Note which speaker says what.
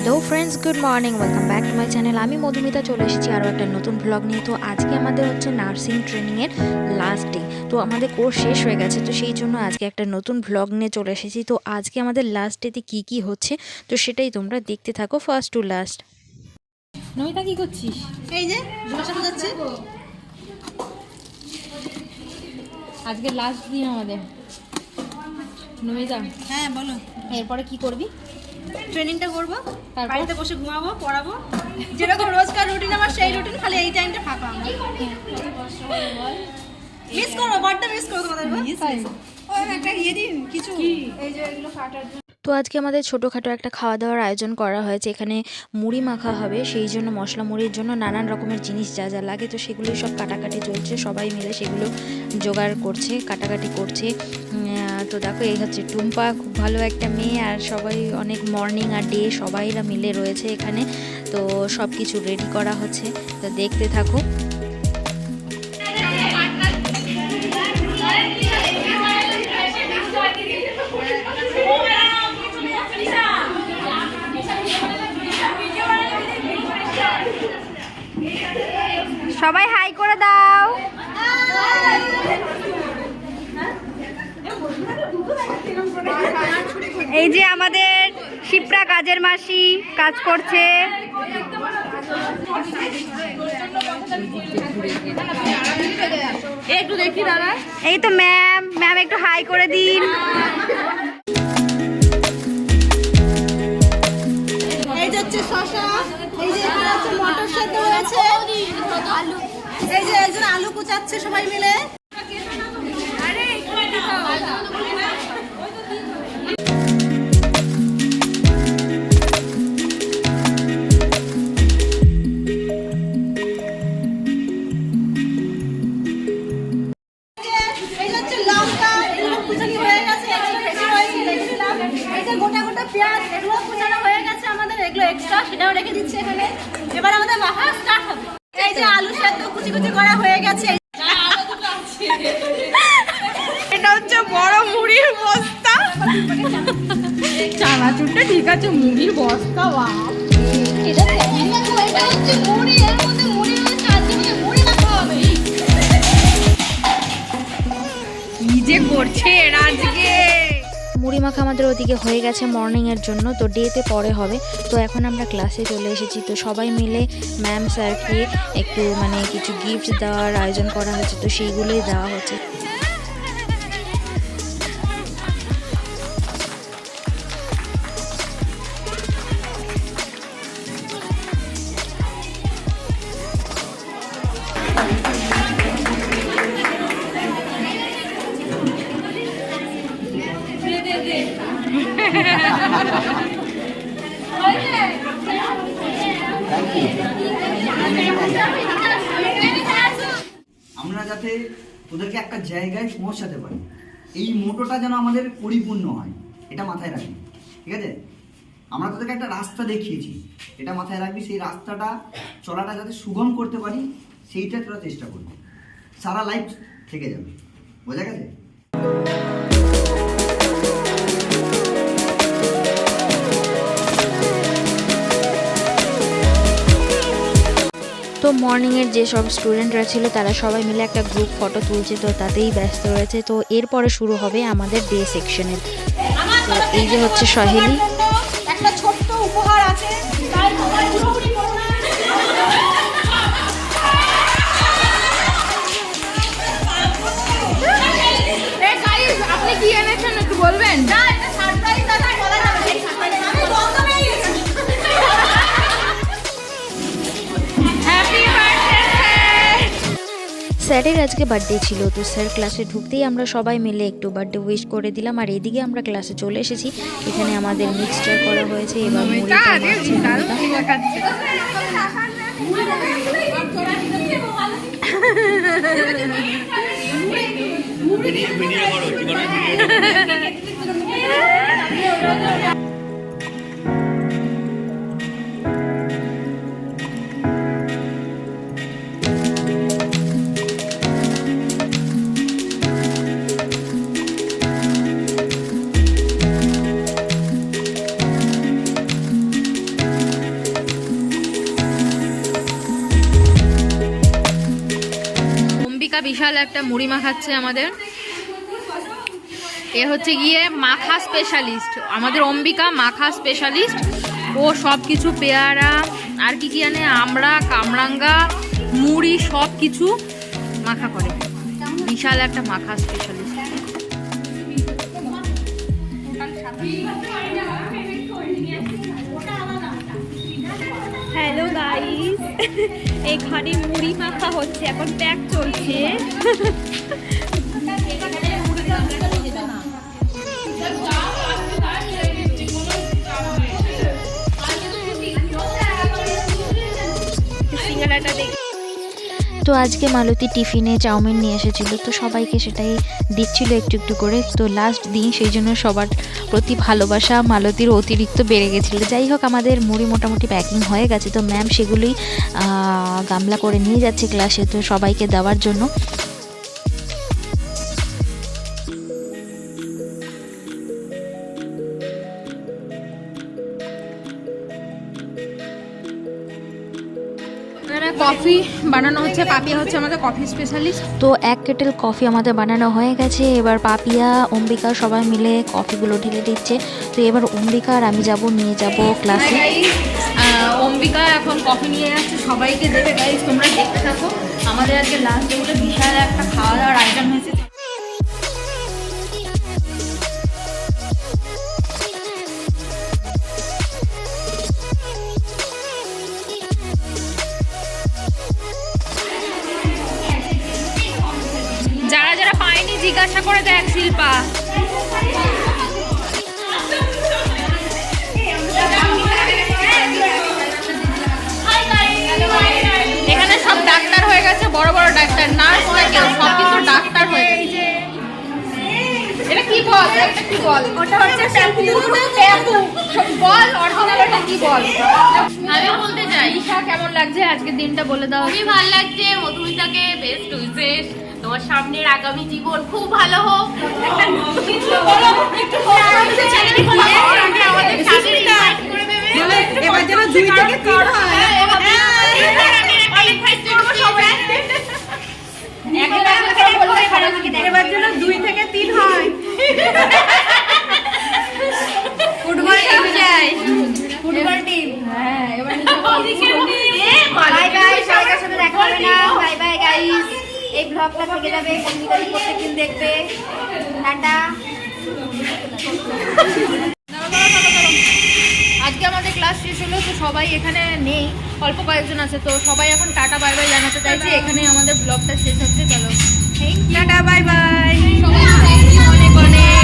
Speaker 1: Hello friends good morning welcome back to my channel আমি মধুমিতা চলে এসেছি আরও একটা নতুন ব্লগ নিয়ে। তো আজকে আমাদের হচ্ছে নার্সিং ট্রেনিংয়ের লাস্ট ডে তো আমাদের কোর্স শেষ হয়ে গেছে তো সেই জন্য আজকে একটা নতুন ব্লগ নিয়ে চলে এসেছি। তো আজকে আমাদের লাস্ট ডেতে কী কী হচ্ছে তো সেটাই তোমরা দেখতে থাকো ফার্স্ট টু লাস্ট
Speaker 2: নমিতা কি করছিস?
Speaker 3: এই যে যাচ্ছে।
Speaker 2: আজকে লাস্ট দিন আমাদের। নমিতা
Speaker 3: হ্যাঁ বলো।
Speaker 2: এরপরে কি করবি?
Speaker 3: ট্রেনিংটা করব বাড়িতে বসে ঘুমাবো পড়াবো। যেরকম রোজকার রুটিন আমার সেই রুটিন খালি এই টাইমটা ফাঁকা আমার। মিস করব বড্ড মিস করব তোমাদের একটা ইয়ে দিন কিছু। এই যে এগুলো কাটার জন্য।
Speaker 1: তো আজকে আমাদের ছোটোখাটো একটা খাওয়া দাওয়ার আয়োজন করা হয়েছে। এখানে মুড়ি মাখা হবে সেই জন্য মশলা মুড়ির জন্য নানান রকমের জিনিস যা যা লাগে তো সেগুলো সব কাটাকাটি চলছে। সবাই মিলে সেগুলো জোগাড় করছে কাটাকাটি করছে। তো দেখো, এই হচ্ছে টুম্পা, খুব ভালো একটা মেয়ে আর সবাই অনেক মর্নিং আর ডে সবাইরা মিলে রয়েছে এখানে। তো সব কিছু রেডি করা হচ্ছে, তো দেখতে থাকো।
Speaker 2: সবাই হাই করে দাও। এই যে আমাদের শিপ্রা কাজের মাসি কাজ করছে।
Speaker 3: একটু দেখি দাদা
Speaker 2: এই তো ম্যাম ম্যাম একটু হাই করে দিন।
Speaker 3: এই যে হচ্ছে শশা এই যে মটর সেদ্ধ হয়েছে। আলু এই যে আলু কুচাচ্ছে সবাই মিলে। কুচি করা হয়ে গেছে।
Speaker 2: এটা হচ্ছে বড় মুড়ির বস্তা। চানাচুরটা ঠিক আছে, মুড়ির বস্তা বাপ
Speaker 3: এটা হচ্ছে মুড়ি মাখা
Speaker 1: আমাদের ওদিকে হয়ে গেছে মর্নিংয়ের জন্য, তো ডেতে পরে হবে। তো এখন আমরা ক্লাসে চলে এসেছি, তো সবাই মিলে ম্যাম স্যারকে একটু মানে কিছু গিফট দেওয়ার আয়োজন করা হয়েছে তো সেইগুলোই দেওয়া হচ্ছে।
Speaker 4: আমরা যাতে তোদেরকে একটা জায়গায় পৌঁছাতে পারি। এই মোটোটা যেন আমাদের পরিপূর্ণ হয়, এটা মাথায় রাখবি, ঠিক আছে? আমরা তোদেরকে একটা রাস্তা দেখিয়েছি, এটা মাথায় রাখবি, সেই রাস্তাটা, চলাটা যাতে সুগম করতে পারি, সেইটা তোরা চেষ্টা করবি। সারা লাইফ থেকে যাবে, বোঝা গেছে?
Speaker 1: তো মর্নিংয়ের যেসব স্টুডেন্টরা ছিল, তারা সবাই মিলে একটা গ্রুপ ফটো তুলছে, তো তাতেই ব্যস্ত রয়েছে। তো এরপরে শুরু হবে আমাদের ডে সেকশনের তো এই যে হচ্ছে সহেলি।
Speaker 3: একটা ছোট্ট উপহার আছে।
Speaker 1: স্যারের আজকে বার্থডে ছিল, তো স্যার ক্লাসে ঢুকতেই আমরা সবাই মিলে একটু বার্থডে উইশ করে দিলাম। আর এদিকে আমরা ক্লাসে চলে এসেছি। এখানে আমাদের মিক্সচার করা হয়েছে
Speaker 5: এবং বিশাল একটা মুড়ি মাখাচ্ছে আমাদের। এ হচ্ছে গিয়ে মাখা স্পেশালিস্ট আমাদের অম্বিকা মাখা স্পেশালিস্ট ও সব কিছু পেয়ারা, আর কি কি আনে? আমরা, কামরাঙ্গা, মুড়ি সব কিছু মাখা করে। বিশাল একটা মাখা স্পেশালিস্ট
Speaker 2: এখানে মুড়ি মাখা হচ্ছে এখন প্যাক চলছে। সিঙ্গারাটা দেখি।
Speaker 1: তো আজকে মালতী টিফিনে চাউমিন নিয়ে এসেছিল, তো সবাইকে সেটাই দিচ্ছিল একটু একটু করে। তো লাস্ট দিন সেই জন্য সবার প্রতি ভালোবাসা মালতীর অতিরিক্ত বেড়ে গেছিল। যাই হোক, আমাদের মুড়ি মোটামুটি প্যাকিং হয়ে গেছে। তো ম্যাম সেগুলোই গামলা করে নিয়ে যাচ্ছে ক্লাসে তো সবাইকে দেওয়ার জন্য।
Speaker 5: কফি বানানো হচ্ছে পাপিয়া হচ্ছে আমাদের কফি স্পেশালিস্ট
Speaker 1: তো এক কেটেল কফি আমাদের বানানো হয়ে গেছে। এবার পাপিয়া অম্বিকা সবাই মিলে কফিগুলো ঢেলে দিচ্ছে। তো এবার অম্বিকা আর আমি যাব নিয়ে যাব ক্লাসে
Speaker 5: অম্বিকা এখন কফি নিয়ে যাচ্ছে সবাইকে দেবে গাইজ তোমরা দেখতে থাকো। আমাদের আজকে লাস্ট ডেগুলো বিশাল একটা খাওয়া দাওয়ার আইটেম হয়েছে। শিল্পা। এখানে সব ডাক্তার হয়ে গেছে বড় বড় ডাক্তার নার্স হয়ে কেউ সব কিন্তু ডাক্তার হয়ে গেছে। এটা কি বল? এটা কি বল?
Speaker 2: ওটা হচ্ছে শ্যাম্পু
Speaker 5: বল অরিজিনাল এটা কি বল? আমি বলতে চাই। ঈশা কেমন লাগছে? আজকের দিনটা বলে দাও।
Speaker 6: খুবই ভালো লাগছে। মধুমিতাকে বেস্ট উইসেস তোমার সামনের আগামী জীবন খুব ভালো হোক। একটা
Speaker 3: এবার যেন দুই থেকে তিন হয়।
Speaker 6: হ্যাঁ, এবার
Speaker 3: যেন দুই থেকে তিন হয়। ফুটবল টিম চাই ফুটবল টিম
Speaker 5: হ্যাঁ এবার
Speaker 2: বাই বাই সবার সাথে দেখা হবে না। বাই বাই গাইস এই ব্লগটা থেকে যাবে প্রত্যেকদিন দেখবে। টাটা।
Speaker 5: আজকে আমাদের ক্লাস শেষ হলো তো সবাই এখানে নেই অল্প কয়েকজন আছে তো সবাই এখন টাটা বাই বাই জানাতে চাইছে এখানে আমাদের ব্লগটা শেষ হচ্ছে চলো।
Speaker 3: Tata bye bye. অনেক অনেক।